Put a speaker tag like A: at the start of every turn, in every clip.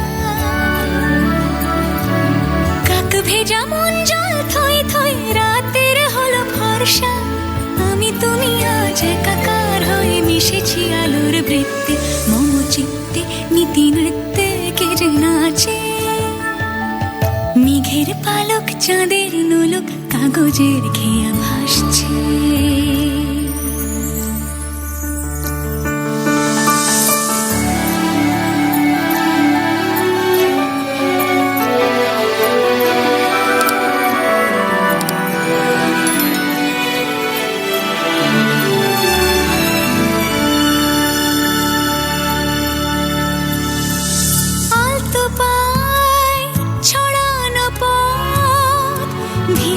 A: ভেজা মন জল থই থই, রাতের হলো ভরসা আমি তুমি আজ একাকার হয়ে মিশেছি আলোর বৃত্তে। মম চিত্তে নীতি নৃত্যে কে নাচে। মেঘের পালক, চাঁদের নোলক, কাগজের খেয়া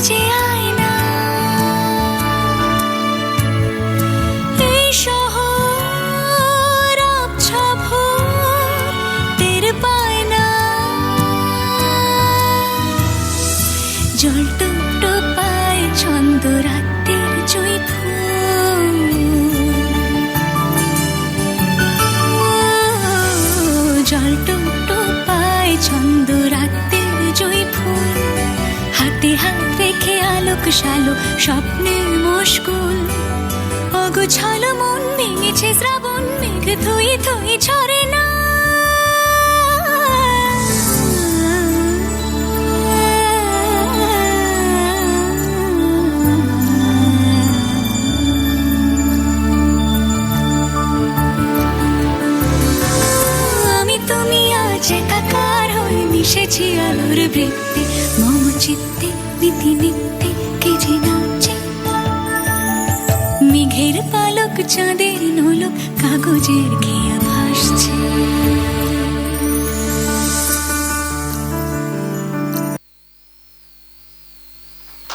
A: ভিজে আয়না। এই শহর আবছা ভোর টের পায় না। জল শালো স্বপ্নে মুশকুল অগোছালো মন ভেঙেছে শ্রাবণ মেঘ ধুই থই ছড়ে না। হয়ে মিশেছি আলোর বৃত্তে মম চিত্তে নীতি নিত্যে কে যে নাচে মেঘের পালক চাঁদের নোলক কাগজের ঘে